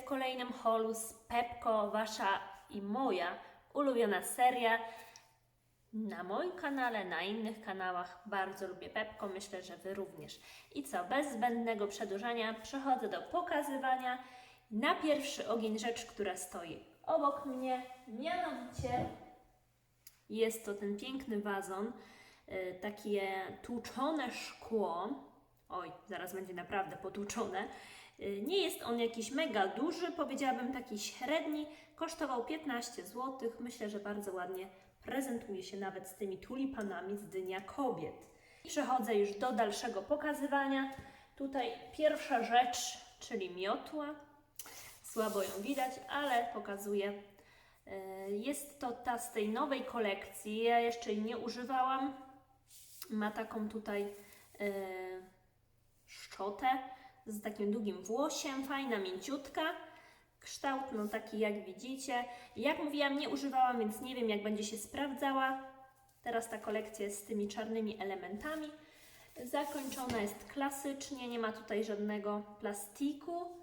w kolejnym holu z Pepko, wasza i moja ulubiona seria. Na moim kanale, na innych kanałach bardzo lubię Pepko, myślę, że Wy również. I co, bez zbędnego przedłużania przechodzę do pokazywania na pierwszy ogień rzecz, która stoi obok mnie, mianowicie jest to ten piękny wazon, y, takie tłuczone szkło. Oj, zaraz będzie naprawdę potłuczone. Y, Nie jest on jakiś mega duży, powiedziałabym taki średni. Kosztował 15 zł. Myślę, że bardzo ładnie prezentuje się nawet z tymi tulipanami z Dnia Kobiet. Przechodzę już do dalszego pokazywania. Tutaj pierwsza rzecz, czyli miotła. Słabo ją widać, ale pokazuję E, Jest to ta z tej nowej kolekcji. Ja jeszcze jej nie używałam. Ma taką tutaj e, szczotę z takim długim włosiem, fajna, mięciutka. Kształt no taki jak widzicie. Jak mówiłam, nie używałam, więc nie wiem jak będzie się sprawdzała. Teraz ta kolekcja jest z tymi czarnymi elementami. Zakończona jest klasycznie, nie ma tutaj żadnego plastiku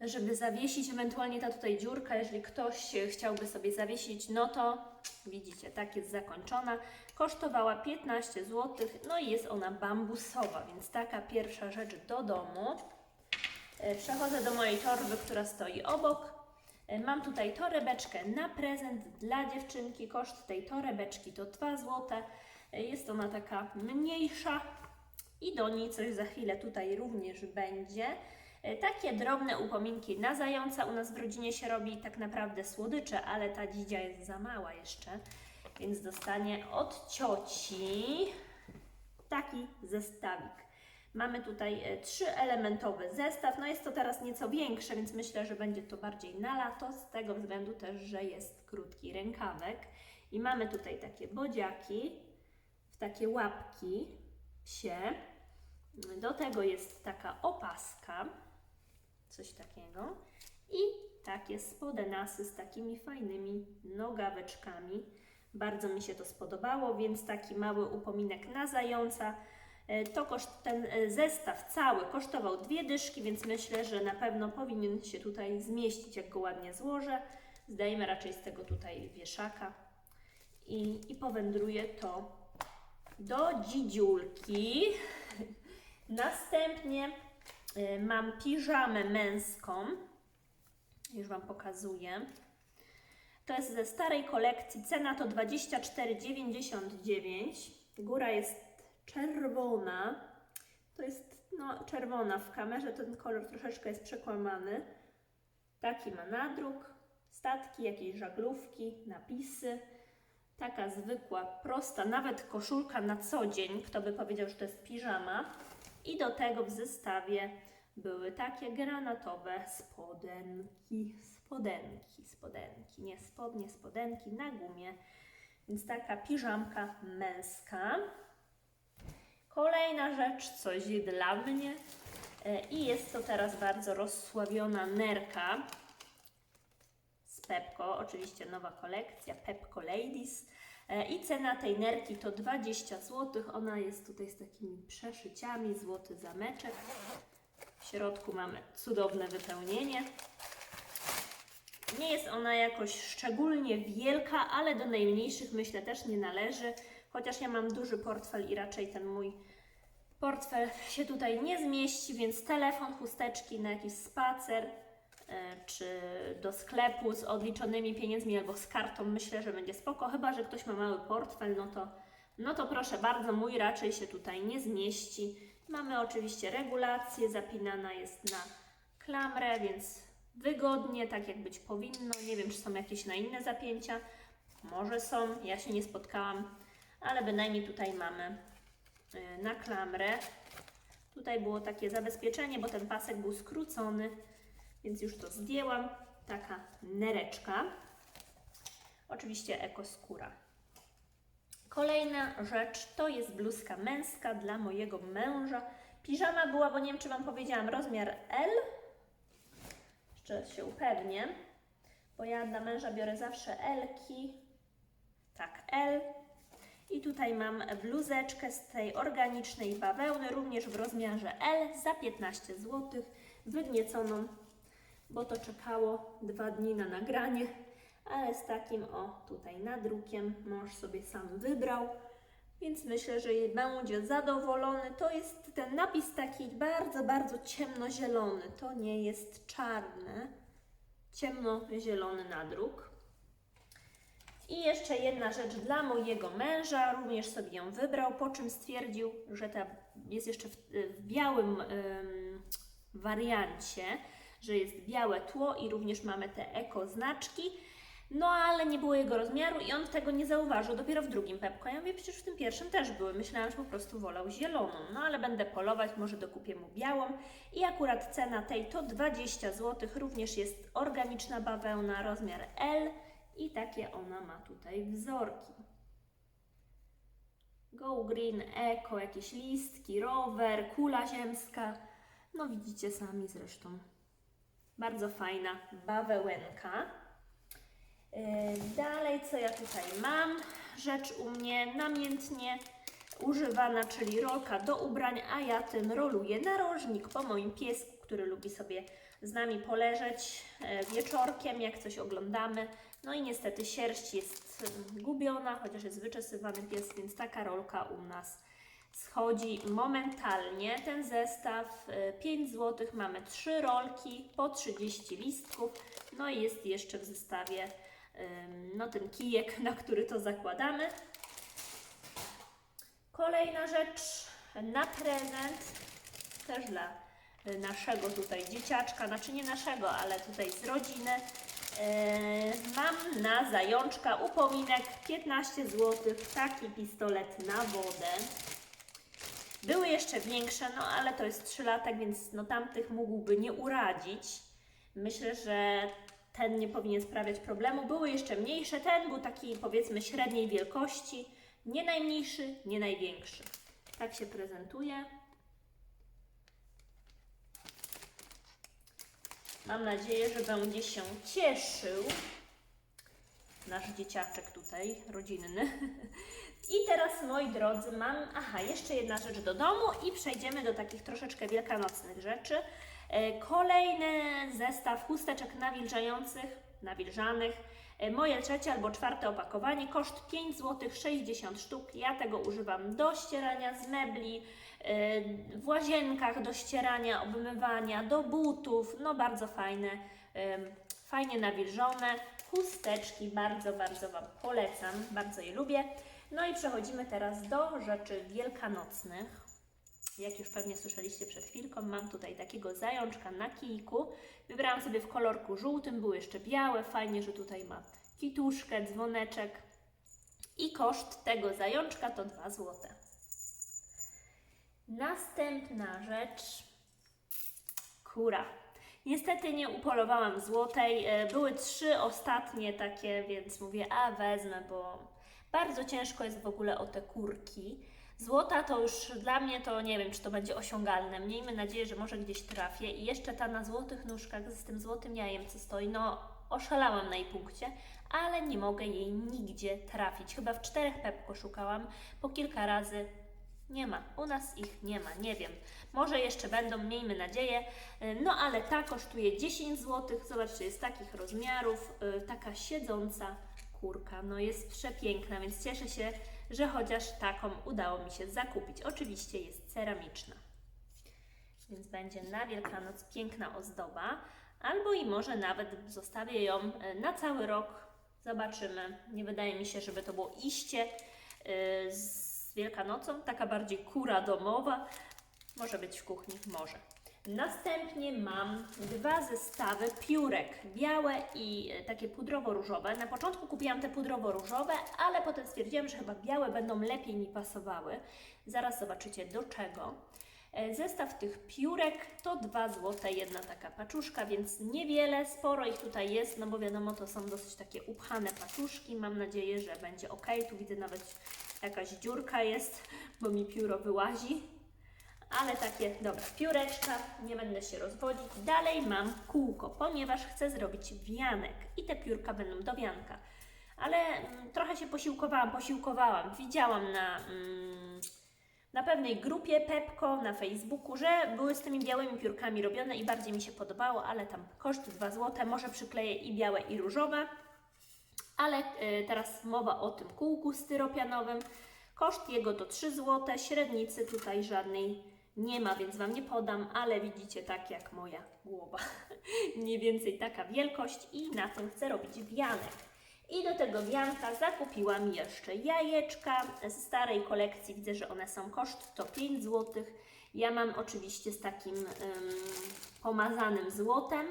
żeby zawiesić, ewentualnie ta tutaj dziurka, jeżeli ktoś chciałby sobie zawiesić, no to widzicie, tak jest zakończona. Kosztowała 15 zł, no i jest ona bambusowa, więc taka pierwsza rzecz do domu. E, Przechodzę do mojej torby, która stoi obok. E, Mam tutaj torebeczkę na prezent dla dziewczynki. Koszt tej torebeczki to 2 zł. E, Jest ona taka mniejsza i do niej coś za chwilę tutaj również będzie. E, Takie drobne upominki na zająca u nas w rodzinie się robi tak naprawdę słodycze, ale ta dzidzia jest za mała jeszcze, więc dostanie od cioci taki zestawik. Mamy tutaj e, trzyelementowy zestaw. No jest to teraz nieco większe, więc myślę, że będzie to bardziej na lato, z tego względu też, że jest krótki rękawek. I mamy tutaj takie bodziaki, w takie łapki psie. Do tego jest taka opaska, coś takiego. I takie spodenasy z takimi fajnymi nogaweczkami. Bardzo mi się to spodobało, więc taki mały upominek na zająca. E, To koszt, ten e, zestaw cały kosztował dwie dyszki, więc myślę, że na pewno powinien się tutaj zmieścić, jak go ładnie złożę. Zdajemy raczej z tego tutaj wieszaka i, i powędruje to do dzidziulki. Następnie mam piżamę męską. Już Wam pokazuję. To jest ze starej kolekcji. Cena to 24,99. Góra jest czerwona. To jest no, czerwona w kamerze. Ten kolor troszeczkę jest przekłamany. Taki ma nadruk. Statki, jakieś żaglówki, napisy. Taka zwykła, prosta, nawet koszulka na co dzień. Kto by powiedział, że to jest piżama. I do tego w zestawie były takie granatowe spodenki, spodenki, spodenki, nie spodnie, spodenki na gumie. Więc taka piżamka męska. Kolejna rzecz, coś dla mnie. E, I jest to teraz bardzo rozsławiona nerka z Pepko, oczywiście nowa kolekcja Pepko Ladies. E, I cena tej nerki to 20 zł. Ona jest tutaj z takimi przeszyciami, złoty zameczek. W środku mamy cudowne wypełnienie. Nie jest ona jakoś szczególnie wielka, ale do najmniejszych myślę też nie należy. Chociaż ja mam duży portfel i raczej ten mój portfel się tutaj nie zmieści, więc telefon, chusteczki na jakiś spacer czy do sklepu z odliczonymi pieniędzmi albo z kartą myślę, że będzie spoko. Chyba, że ktoś ma mały portfel, no to, no to proszę bardzo, mój raczej się tutaj nie zmieści. Mamy oczywiście regulację, zapinana jest na klamrę, więc wygodnie, tak jak być powinno. Nie wiem, czy są jakieś na inne zapięcia. Może są, ja się nie spotkałam, ale bynajmniej tutaj mamy y, na klamrę. Tutaj było takie zabezpieczenie, bo ten pasek był skrócony, więc już to zdjęłam. Taka nereczka. Oczywiście ekoskóra. Kolejna rzecz to jest bluzka męska dla mojego męża. Piżama była, bo nie wiem, czy Wam powiedziałam, rozmiar L. Jeszcze się upewnię, bo ja dla męża biorę zawsze L-ki. Tak, L. I tutaj mam bluzeczkę z tej organicznej bawełny, również w rozmiarze L za 15 zł, wygnieconą bo to czekało dwa dni na nagranie, ale z takim o tutaj nadrukiem mąż sobie sam wybrał. Więc myślę, że będzie zadowolony. To jest ten napis taki bardzo, bardzo ciemnozielony. To nie jest czarny. Ciemnozielony nadruk. I jeszcze jedna rzecz dla mojego męża, również sobie ją wybrał, po czym stwierdził, że ta jest jeszcze w, w białym ym, wariancie, że jest białe tło i również mamy te eko znaczki. No ale nie było jego rozmiaru i on tego nie zauważył, dopiero w drugim pepko. Ja mówię, przecież w tym pierwszym też były. Myślałam, że po prostu wolał zieloną. No ale będę polować, może dokupię mu białą. I akurat cena tej to 20 zł. Również jest organiczna bawełna, rozmiar L i takie ona ma tutaj wzorki. Go Green Eco, jakieś listki, rower, kula ziemska. No widzicie sami zresztą. Bardzo fajna bawełenka. Yy, Dalej, co ja tutaj mam? Rzecz u mnie namiętnie używana, czyli rolka do ubrań, a ja tym roluję narożnik po moim piesku, który lubi sobie z nami poleżeć e, wieczorkiem, jak coś oglądamy. No i niestety sierść jest mm, gubiona, chociaż jest wyczesywany pies, więc taka rolka u nas schodzi momentalnie. Ten zestaw e, 5 zł, mamy 3 rolki po 30 listków, no i jest jeszcze w zestawie no ten kijek, na który to zakładamy. Kolejna rzecz na prezent, też dla y, naszego tutaj dzieciaczka, znaczy nie naszego, ale tutaj z rodziny. Yy, mam na zajączka upominek 15 zł, taki pistolet na wodę. Były jeszcze większe, no ale to jest 3 lata, więc no tamtych mógłby nie uradzić. Myślę, że ten nie powinien sprawiać problemu. Były jeszcze mniejsze, ten był taki powiedzmy średniej wielkości, nie najmniejszy, nie największy. Tak się prezentuje. Mam nadzieję, że będzie się cieszył nasz dzieciaczek tutaj, rodzinny. I teraz, moi drodzy, mam, aha, jeszcze jedna rzecz do domu i przejdziemy do takich troszeczkę wielkanocnych rzeczy. E, Kolejny zestaw chusteczek nawilżających, nawilżanych. E, Moje trzecie albo czwarte opakowanie, koszt 5 zł 60 sztuk. Ja tego używam do ścierania z mebli, e, w łazienkach do ścierania, obmywania, do butów. No bardzo fajne, fajnie nawilżone. Chusteczki bardzo, bardzo Wam polecam, bardzo je lubię. No i przechodzimy teraz do rzeczy wielkanocnych. Jak już pewnie słyszeliście przed chwilką, mam tutaj takiego zajączka na kijku. Wybrałam sobie w kolorku żółtym, były jeszcze białe. Fajnie, że tutaj ma kituszkę, dzwoneczek. I koszt tego zajączka to 2 zł. Następna rzecz. Kura. Niestety nie upolowałam złotej. E, Były trzy ostatnie takie, więc mówię, a wezmę, bo bardzo ciężko jest w ogóle o te kurki. Złota to już dla mnie to nie wiem, czy to będzie osiągalne. Miejmy nadzieję, że może gdzieś trafię. I jeszcze ta na złotych nóżkach z tym złotym jajem, co stoi, no oszalałam na jej punkcie, ale nie mogę jej nigdzie trafić. Chyba w czterech pepko szukałam, po kilka razy nie ma. U nas ich nie ma, nie wiem. Może jeszcze będą, miejmy nadzieję. Y, No ale ta kosztuje 10 zł. Zobaczcie, jest takich rozmiarów. y, Taka siedząca kurka. No jest przepiękna, więc cieszę się, że chociaż taką udało mi się zakupić. Oczywiście jest ceramiczna. Więc będzie na Wielkanoc piękna ozdoba. Albo i może nawet zostawię ją y, na cały rok. Zobaczymy. Nie wydaje mi się, żeby to było iście y, z Wielkanocą, taka bardziej kura domowa. Może być w kuchni, może. Następnie mam dwa zestawy piórek, białe i e, takie pudrowo-różowe. Na początku kupiłam te pudrowo-różowe, ale potem stwierdziłam, że chyba białe będą lepiej mi pasowały. Zaraz zobaczycie do czego. E, Zestaw tych piórek to 2 zł, jedna taka paczuszka, więc niewiele, sporo ich tutaj jest, no bo wiadomo, to są dosyć takie upchane paczuszki. Mam nadzieję, że będzie ok. Tu widzę nawet jakaś dziurka jest, bo mi pióro wyłazi. Ale takie, dobra, pióreczka, nie będę się rozwodzić. Dalej mam kółko, ponieważ chcę zrobić wianek i te piórka będą do wianka. Ale mm, trochę się posiłkowałam, posiłkowałam. Widziałam na mm, na pewnej grupie Pepko na Facebooku, że były z tymi białymi piórkami robione i bardziej mi się podobało, ale tam koszt 2 zł, może przykleję i białe i różowe. Ale y, teraz mowa o tym kółku styropianowym. Koszt jego to 3 zł, średnicy tutaj żadnej nie ma, więc Wam nie podam, ale widzicie tak jak moja głowa. Mniej więcej taka wielkość i na tym chcę robić wianek. I do tego wianka zakupiłam jeszcze jajeczka z starej kolekcji. Widzę, że one są koszt to 5 zł. Ja mam oczywiście z takim ym, pomazanym złotem.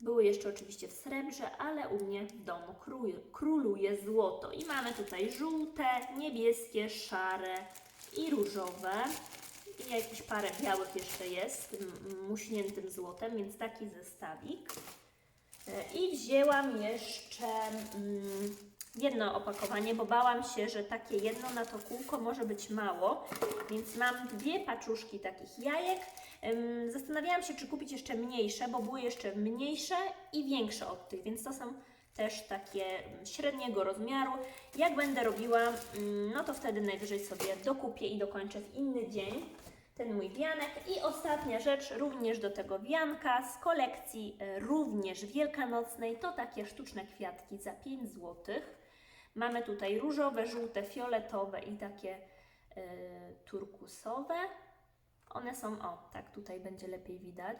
Były jeszcze oczywiście w srebrze, ale u mnie w domu króluje, króluje złoto. I mamy tutaj żółte, niebieskie, szare i różowe. I jakieś parę białych jeszcze jest z tym muśniętym złotem, więc taki zestawik. E, I wzięłam jeszcze mm, jedno opakowanie, bo bałam się, że takie jedno na to kółko może być mało, więc mam dwie paczuszki takich jajek. Zastanawiałam się, czy kupić jeszcze mniejsze, bo były jeszcze mniejsze i większe od tych, więc to są też takie mm, średniego rozmiaru. Jak będę robiła, mm, no to wtedy najwyżej sobie dokupię i dokończę w inny dzień ten mój wianek. I ostatnia rzecz, również do tego wianka z kolekcji e, również wielkanocnej, to takie sztuczne kwiatki za 5 zł. Mamy tutaj różowe, żółte, fioletowe i takie e, turkusowe. One są, o, tak tutaj będzie lepiej widać.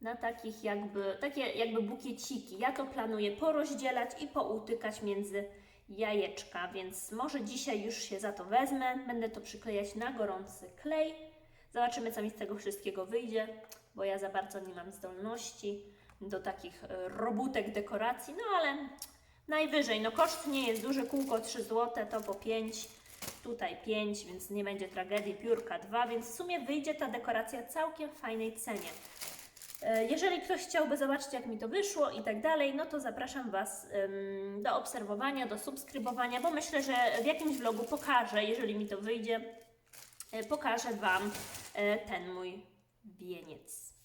Na takich jakby, takie jakby bukieciki. Ja to planuję porozdzielać i poutykać między jajeczka, więc może dzisiaj już się za to wezmę. Będę to przyklejać na gorący klej. Zobaczymy, co mi z tego wszystkiego wyjdzie, bo ja za bardzo nie mam zdolności do takich e, robótek dekoracji, no ale najwyżej, no koszt nie jest duży, kółko 3 zł, to po 5, tutaj 5, więc nie będzie tragedii, piórka 2, więc w sumie wyjdzie ta dekoracja całkiem w fajnej cenie. E, Jeżeli ktoś chciałby zobaczyć, jak mi to wyszło i tak dalej, no to zapraszam Was ym, do obserwowania, do subskrybowania, bo myślę, że w jakimś vlogu pokażę, jeżeli mi to wyjdzie, e, pokażę Wam ten mój wieniec.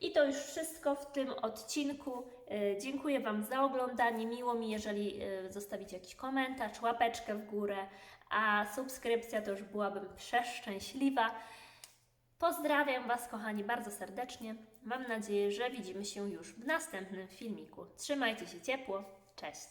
I to już wszystko w tym odcinku. E, Dziękuję Wam za oglądanie. Miło mi, jeżeli e, zostawicie jakiś komentarz, łapeczkę w górę, a subskrypcja to już byłabym przeszczęśliwa. Pozdrawiam Was, kochani, bardzo serdecznie. Mam nadzieję, że widzimy się już w następnym filmiku. Trzymajcie się ciepło. Cześć!